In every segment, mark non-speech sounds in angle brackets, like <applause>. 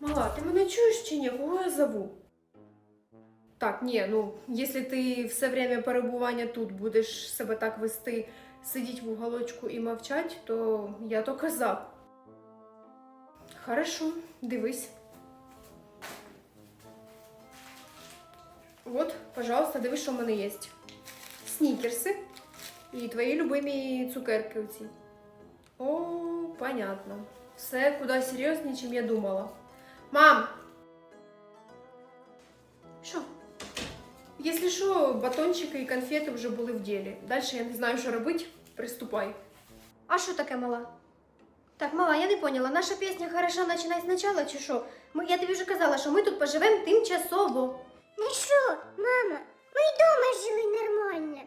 Мала, ти мене чуєш чи ні? Кого я зову? Так, ні, ну, якщо ти все время перебування тут будеш себе так вести, сидіти в уголочку і мовчать, то я то за. Хорошо, дивись. Вот, пожалуйста, дивись, що в мене є. Снікерси і твої любимі цукерки оці. О, понятно. Все куди серйозніше, ніж я думала. Мам! Що? Якщо що, батончики і конфети вже були в ділі. Далі я не знаю, що робити. Приступай. А що таке мала? Так, мала, я не поняла. Наша пісня хороша починай спочатку, чи що? Ми, я тобі вже казала, що ми тут поживемо тимчасово. Ну що, мама, ми й дома жили нормально.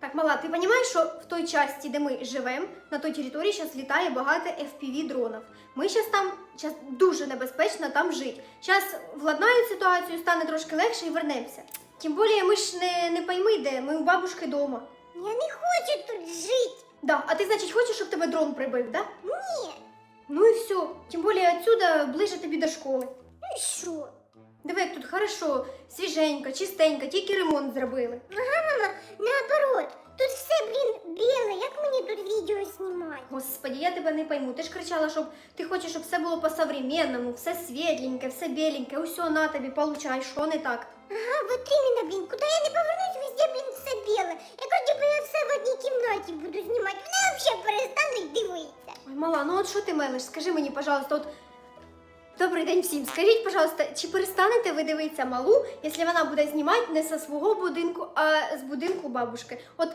Так, мала, ти розумієш, що в той часті, де ми живемо, на той території зараз літає багато FPV дронів. Ми зараз там щас дуже небезпечно там жити. Зараз владнають ситуацію, стане трошки легше і вернемося. Тим більше ми ж не, не пойми де, ми у бабушки вдома. Я не хочу тут жити. Да, а ти, значить, хочеш, щоб тебе дрон прибив, да? Ні. Ну і все. Тим більше отсюда ближе тобі до школи. Ну і що? Диви, як тут хорошо, свіженько, чистенько, тільки ремонт зробили. Ага, мама, наоборот. Тут все, блін, біле. Як мені тут відео знімати? Господи, я тебе не пойму. Ти ж кричала, щоб ти хочеш, щоб все було по-современному, все світленьке, все біленьке, усьо на тобі, получай, що не так. Ага, вот именно, блін, куди я не повернусь, везде, блін, все біле. Як ніби я все в одній кімнаті буду знімати. Вони взагалі перестануть дивитися. Ой, мала, ну от що ти мелиш? Скажи мені, пожалуйста, от. Добрий день всім. Скажіть, пожалуйста, чи перестанете ви дивитися малу, якщо вона буде знімати не зі свого будинку, а з будинку бабушки? От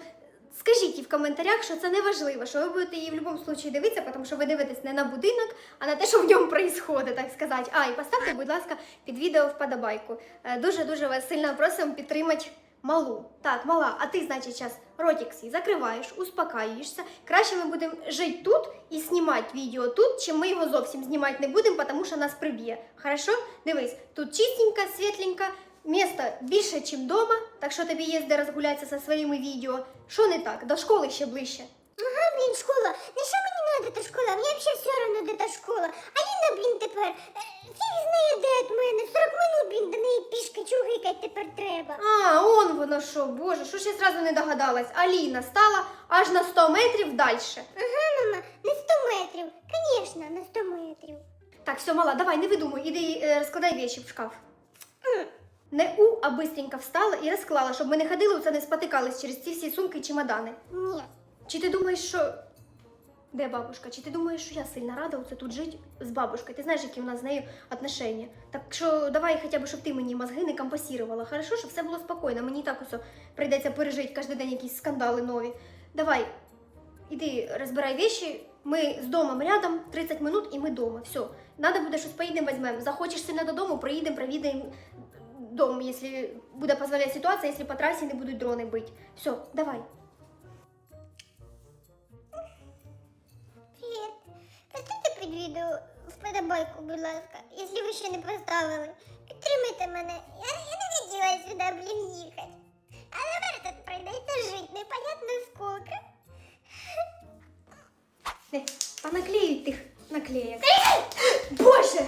скажіть їй в коментарях, що це не важливо, що ви будете її в будь-якому випадку дивитися, тому що ви дивитесь не на будинок, а на те, що в ньому відбувається, так сказати. А, і поставте, будь ласка, під відео вподобайку. Е, Дуже-дуже вас сильно просимо підтримати малу. Так, мала, а ти, значить, зараз ротик свій закриваєш, успокаюєшся. Краще ми будемо жити тут і знімати відео тут, чим ми його зовсім знімати не будемо, тому що нас приб'є. Хорошо? Дивись, тут чистенько, світленько, місто більше, ніж вдома, так що тобі є де розгулятися зі своїми відео. Що не так? До школи ще ближче. Ага, блін, школа. На що мені надо та школа? Мені взагалі все одно де та школа. Аліна, блін, тепер. А, он воно що, боже, що ж я зразу не догадалась. Аліна стала аж на 100 метрів далі. Ага, мама, на 100 метрів. Звісно, на 100 метрів. Так, все, мала, давай, не видумуй, іди е, розкладай вещи в шкаф. Не у, а бистренько встала і розклала, щоб ми не ходили, оце не спотикались через ці всі сумки і чемодани. Ні. Чи ти думаєш, що. Де бабушка? Чи ти думаєш, що я сильно рада оце тут жити з бабушкою? Ти знаєш, які у нас з нею отношення. Так що давай хоча б, щоб ти мені мозги не компасірувала. Хорошо, щоб все було спокійно. Мені так усе прийдеться пережити кожен день якісь скандали нові. Давай, іди розбирай вещи. Ми з домом рядом, 30 минут і ми дома. Все. Надо буде щось поїдемо, візьмемо. Захочеш сильно додому, приїдемо, провідаємо дом, якщо буде дозволяти ситуація, якщо по трасі не будуть дрони бити. Все, давай. Під відео вподобайку, будь ласка, якщо ви ще не поставили. Підтримайте мене. Я, я не хотіла сюди, блін, їхати. А тепер тут прийдеться жити, непонятно скільки. Не, понаклеють тих наклеєк. Боже!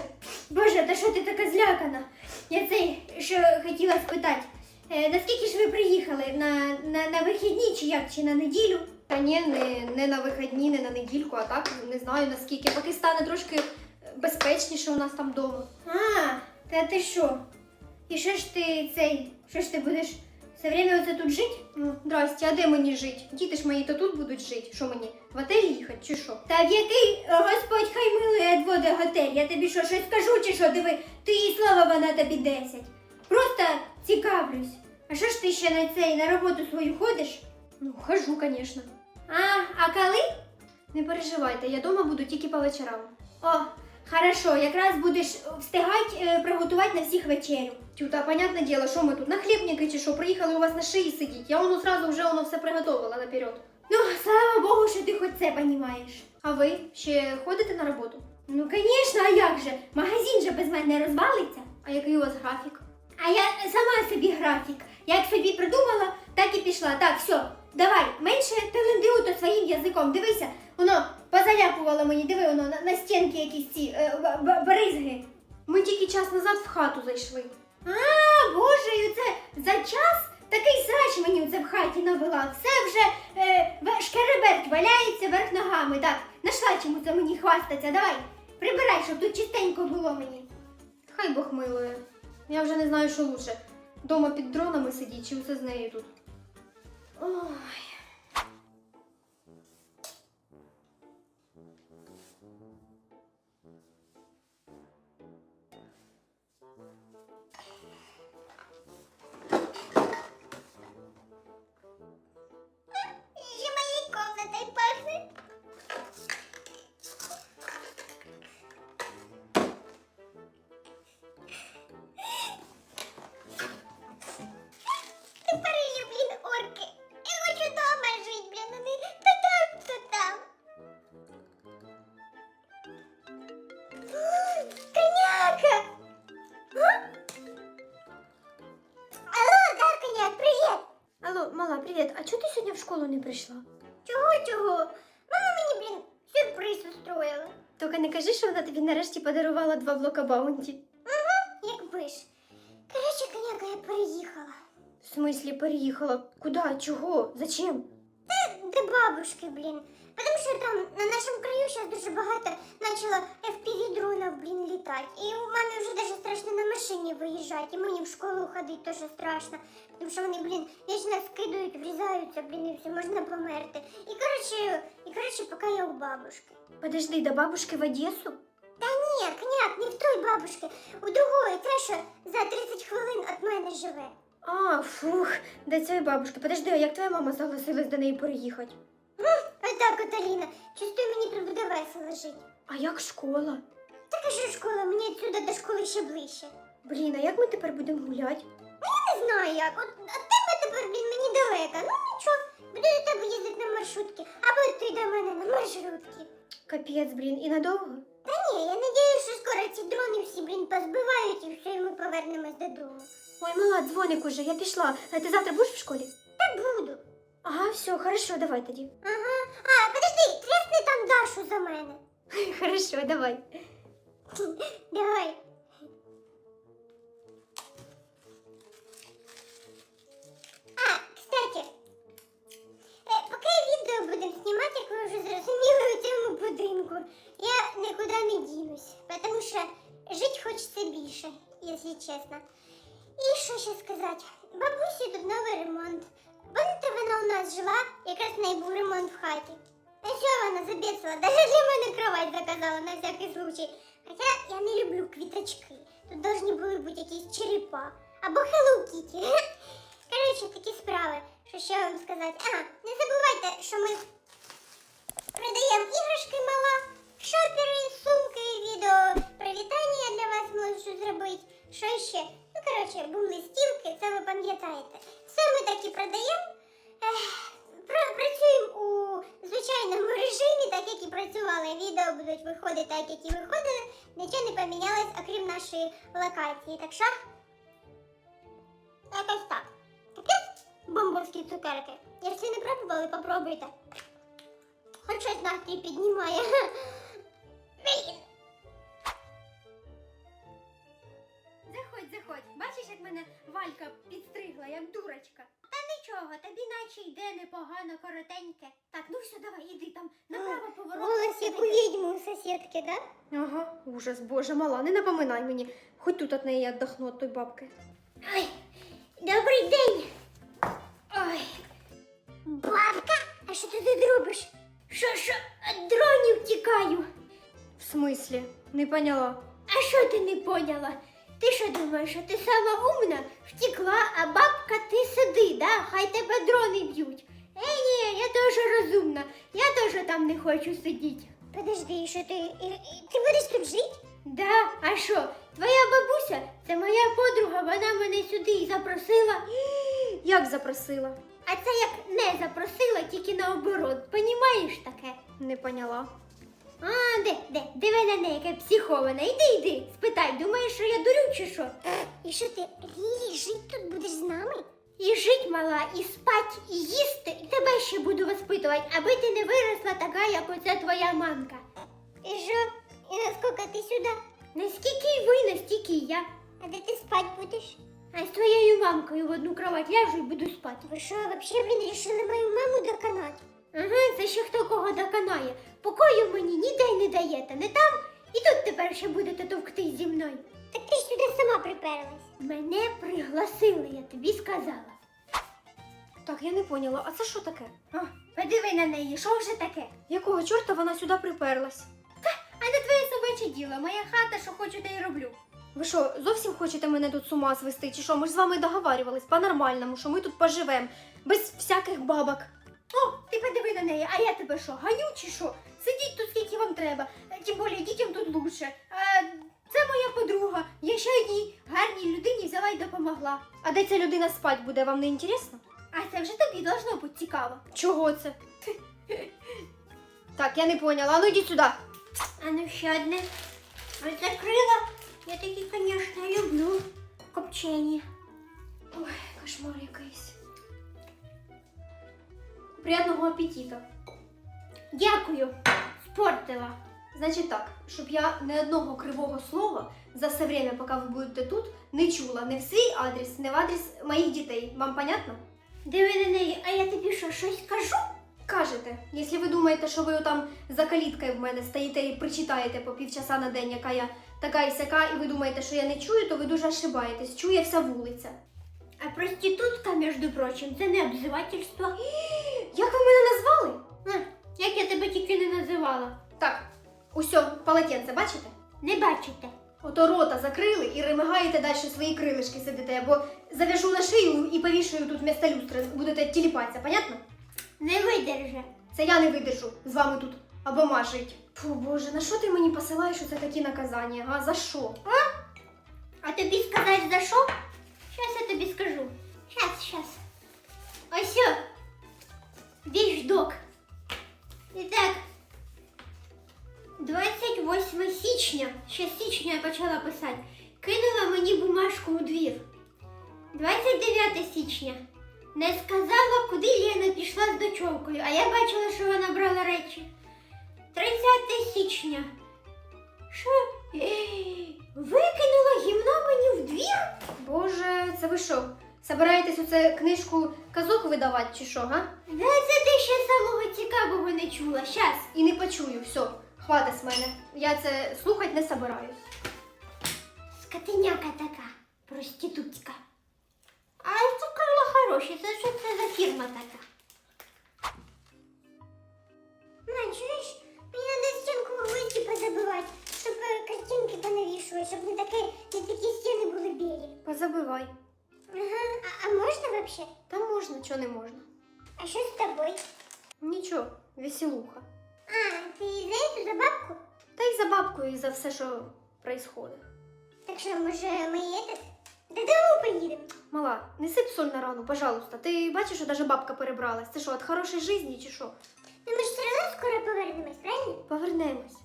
Боже, та що ти така злякана? Я цей, що хотіла спитати. Е, наскільки ж ви приїхали? На, на, на вихідні чи як? Чи на неділю? Та ні, не, не на вихідні, не на недільку, а так не знаю наскільки. Поки стане трошки безпечніше у нас там вдома. А, та ти що? І що ж ти цей? Що ж ти будеш все время оце тут жити? Ну, здрасте, а де мені жити? Діти ж мої то тут будуть жити. Що мені? В готелі їхати чи що? Та в який Господь хай милує відводи готель? Я тобі що, щось скажу чи що? Диви, ти їй слава вона тобі 10. Просто цікавлюсь. А що ж ти ще на цей на роботу свою ходиш? Ну, хожу, звісно. А, а коли? Не переживайте, я дома буду тільки по вечорам. О, хорошо, якраз будеш встигати е, приготувати на всіх вечерю. Тюта, понятне діло, що ми тут на хлібники чи що, приїхали у вас на шиї сидіть. Я воно сразу вже воно все приготувала наперед. Ну, слава Богу, що ти хоч це розумієш. А ви ще ходите на роботу? Ну, звісно, а як же? Магазин же без мене розвалиться. А який у вас графік? А я сама собі графік. Як собі придумала, так і пішла. Так, все, давай, менше телендиу то своїм язиком. Дивися, воно позаляпувало мені, диви, воно на, на стінки якісь ці е, б- бризги. Ми тільки час назад в хату зайшли. А, боже, це за час такий срач мені це в хаті навела. Все вже е, в- шкереберть валяється верх ногами. Так, нашла чому це мені хвастаться. Давай, прибирай, щоб тут чистенько було мені. Хай Бог милує. Я вже не знаю, що лучше. Дома під дронами сидіть, чи це з нею тут. Ой. Еще Алло, мала, привіт. А чого ти сьогодні в школу не прийшла? Чого, чого? Мама мені, блін, сюрприз устроїла. Тільки не кажи, що вона тобі нарешті подарувала два блока баунті. Якби ж. Коротше, коняка, я переїхала. В смислі переїхала? Куди? Чого? Зачем? До бабушки, блін. Потому що там на нашому краю зараз дуже багато почало FPV дронів, блін, літати. І у мамі вже даже страшно на машині виїжджати. І мені в школу ходити теж страшно. Тому що вони, блін, вічно скидують, врізаються, блін, і все, можна померти. І коротше, і коротше, поки я у бабушки. Подожди, до бабушки в Одесу? Та ні, коняк, не в той бабушки, у другої, те, що за 30 хвилин від мене живе. А, фух, до цієї бабушки. Подожди, а як твоя мама согласилась до неї переїхати? Отак, от, Аліна, чувствую, мені тут буде весело жити. А як школа? Та кажу, школа, мені відсюди до школи ще ближче. Блін, а як ми тепер будемо гуляти? Я Не знаю як, от від тебе тепер, блін, мені далеко. Ну нічого, буду до тебе їздити на маршрутки, або ти до мене на маршрутки. Капець, блін, і надовго? Та ні, я надіюсь, що скоро ці дрони всі, блін, позбивають і все, і ми повернемось додому. Ой, мала, дзвоник уже, я пішла. А ти завтра будеш в школі? Та буду. Ага, все, хорошо, давай тоді. Ага. А, подожди, тресни там Дашу за мене. <laughs> Хорошо, давай. <laughs> Давай. А, кстати, е, поки відео будемо знімати, як ви вже зрозуміли у цьому будинку, я нікуди не дінусь, тому що жити хочеться більше, якщо чесно. І що ще сказати? Бабусі тут новий ремонт. Пам'ятаєте, вона у нас жива, якраз в неї був ремонт в хаті. Та що вона забісила? Даже для мене кровать заказала на всякий случай. Хоча я не люблю квіточки. Тут повинні були бути якісь черепа. Або Hello Kitty. <laughs> Коротше, такі справи. Що ще вам сказати? А, не забувайте, що ми продаємо так, як і виходили. Нічого не помінялось, окрім нашої локації. Так що? Якось так. Таке бомбовські цукерки. Якщо не пробували, попробуйте. Хоч щось настрій піднімає. Наче йде непогано, коротеньке. Так, ну все, давай, іди там, направо поворот. Голос як у відьми у сусідки, да? Ага, ужас, боже, мала, не напоминай мені. Хоч тут від неї віддохну від той бабки. Ой, добрий день. Ой. Бабка, а що ти тут робиш? Що, що, від дронів тікаю. В смислі? Не поняла. А що ти не поняла? Ти що думаєш, що ти сама умна? Втекла, а бабка ти сиди, да? Хай тебе дрони б'ють. Е, ні, я теж розумна. Я теж там не хочу сидіти. Подожди, що ти. Ти будеш тут жити? Да, а що? Твоя бабуся це моя подруга, вона мене сюди і запросила. <gasps> Як запросила? А це як не запросила, тільки наоборот. Понімаєш таке? Не поняла. А, де, де, диви на неї, яке психована. Іди, йди, спитай, думаєш, що я дурю чи що? І що ти Лілі, жити тут будеш з нами? І жить мала, і спать, і їсти, і тебе ще буду воспитувати, аби ти не виросла така, як оця твоя мамка. І що? І наскільки ти сюди? Наскільки й ви, настільки й я. А де ти спать будеш? А з твоєю мамкою в одну кровать ляжу і буду спати. Ви що, вообще, блін, рішили мою маму доконати? Ага, це ще хто кого доконає. Покою мені ніде не даєте, не там, і тут тепер ще будете товктись зі мною. Так ти ж сюди сама приперлась. Мене пригласили, я тобі сказала. Так, я не поняла, а це що таке? А, подиви на неї, що вже таке? Якого чорта вона сюди приперлась? А не твоє собаче діло, моя хата, що хочу, те й роблю. Ви що, зовсім хочете мене тут з ума звести? Чи що? Ми ж з вами договарювались по-нормальному, що ми тут поживемо, без всяких бабок. О, ти подиви на неї, а я тебе що, ганю чи що? Сидіть тут скільки вам треба, Е, тим більше дітям тут лучше. А, це моя подруга, я ще одній гарній людині взяла й допомогла. А де ця людина спать буде, вам не інтересно? А це вже тобі должно бути цікаво. Чого це? Так, я не поняла. А ну йдіть сюди. А ну ще одне. Ось закрила. Я такі, звісно, люблю копчені. Ой, кошмар якийсь. Приятного апетита. Дякую, спортила. Значить так, щоб я не одного кривого слова за все время, поки ви будете тут, не чула не в свій адрес, не в адрес моїх дітей. Вам понятно? Диви на неї, а я тобі що, щось кажу? Кажете, якщо ви думаєте, що ви там за каліткою в мене стоїте і причитаєте по півчаса на день, яка я така і сяка, і ви думаєте, що я не чую, то ви дуже ошибаєтесь. Чує вся вулиця. А проститутка, між прочим, це не обзивательство. <gasps> Як ви мене назвали? А, як я тебе тільки не називала. Так, усьо, полотенце, бачите? Не бачите. Ото рота закрили і ремигаєте далі свої крилишки сидите, або зав'яжу на шию і повішаю тут вместо люстри, будете тіліпатися, понятно? Не видерже. Це я не видержу з вами тут обома жить. Фу, боже, на що ти мені посилаєш оце такі наказання, а? За що? А тобі сказати за що? Щас я тобі скажу. Щас, щас. Ось. о, Вещдок. І так. 28 січня, ще січня я почала писати, кинула мені бумажку у двір. 29 січня. Не сказала, куди Лена пішла з дочовкою, а я бачила, що вона брала речі. 30 січня. Що? Викинула гімно мені в двір? Боже, це ви що? Собираєтесь оце книжку казок видавати чи що, га? Да це ти ще самого цікавого не чула. Щас. І не почую, все, хватить з мене. Я це слухати не собираюсь. Скотиняка така, проститутка. А це Карла хороша, це що це за фірма така? Тобою? Нічого, веселуха. А, ти эту за бабку? Та й за бабкою, і за все, що происходит. Так що, може, ми этот? Додому поїдемо? Мала, не сип соль на рану, пожалуйста. Ти бачиш, що даже бабка перебралась. Це що, від хорошої житті чи що? Ну ми ж все одно скоро повернемось, правильно? Повернемось.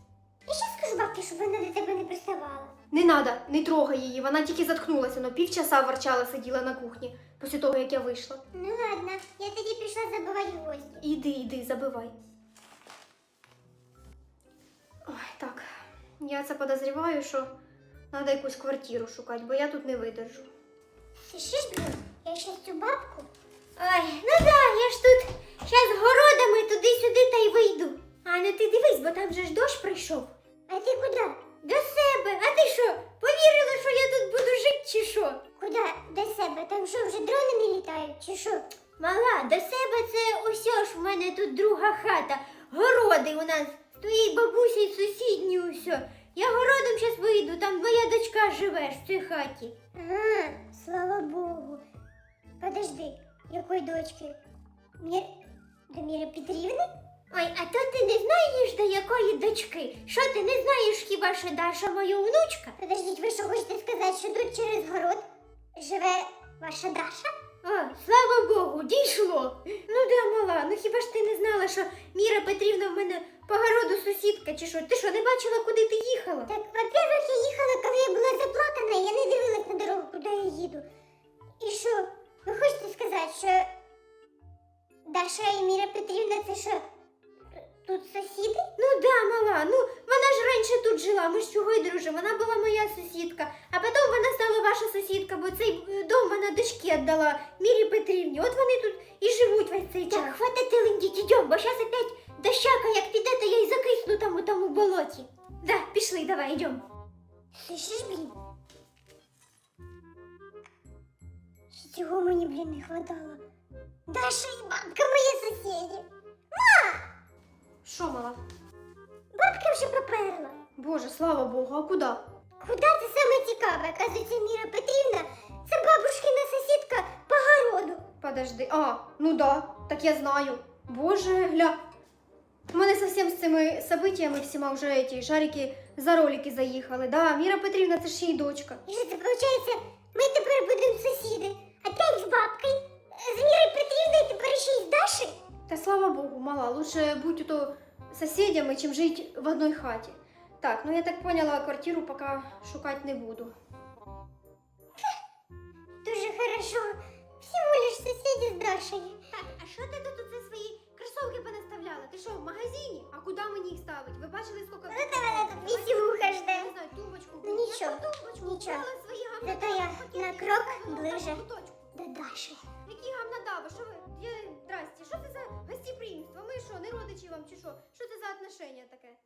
Я ще скажу бабці, щоб вона до тебе не приставала. Не надо, не трогай її. Вона тільки заткнулася, но півчаса ворчала, сиділа на кухні після того, як я вийшла. Ну ладно, я тоді пішла забивати гвозді. Іди, іди, забивай. Ой, так. Я це подозріваю, що треба якусь квартиру шукати, бо я тут не видержу. Слышиш, блін, я ще цю бабку. Ой, ну да, я ж тут щас городами туди-сюди та й вийду. А ну ти дивись, бо там же ж дощ прийшов. Дочки? Мір... До Міри Петрівни? Ой, а то ти не знаєш до якої дочки? Що ти не знаєш хіба що Даша моя внучка? Подождіть, ви що хочете сказати, що тут через город живе ваша Даша? О, слава Богу, дійшло. Ну да, мала, ну хіба ж ти не знала, що Міра Петрівна в мене по городу сусідка чи що? Ти що, не бачила, куди ти їхала? Так, во-первых, я їхала, коли я була заплакана, я не дивилась на дорогу, куди я їду. І що? Ви хочете сказати, що Даша і Міра Петрівна це що? Тут сусіди? Ну да, мала, ну вона ж раніше тут жила, ми ж чого й дружимо. Вона була моя сусідка, а потім вона стала ваша сусідка, бо цей е, дом вона дочки віддала Мірі Петрівні. От вони тут і живуть весь цей час. Так, хватить линдіть, ідем, бо зараз опять дощака як піде, то я й закисну там у тому болоті. Да, пішли, давай, йдем. Слышиш, блін? Цього мені, блін, не хватало. Даша і бабка мої сусіди. Що, мала? Бабка вже поперла. Боже, слава Богу, а куди? Куда це саме цікаве? Оказується, Міра Петрівна, це бабушкина сусідка по городу. Подожди. А, ну да, так я знаю. Боже, гля. У мене совсем з цими событиями всіма вже эти шарики за ролики заїхали. Да, Міра Петрівна, це ж її дочка. І що це виходить? Ми тепер будемо сусіди. Опять з бабкою, з Мірою Петрівною, тепер ще й з Та слава Богу, мала, лучше будь то сусідями, чим жити в одній хаті. Так, ну я так поняла, квартиру поки шукати не буду. Дуже хорошо. Всього лиш сусіди з Дашею. Так, а що ти тут оце свої кросовки понаставляла? Ти що, в магазині? А куди мені їх ставити? Ви бачили, скільки... Ну та вона тут вісюха Я жде. не знаю, тумбочку. Ну, нічого, Яку тумбочку? нічого. Вклала свої Зато я на крок ближе. До Даші. Які гамнадави? Що ви? Я... Здрасте, що це за гостеприимство? Ми що, не родичі вам чи що? Що це за отношення таке?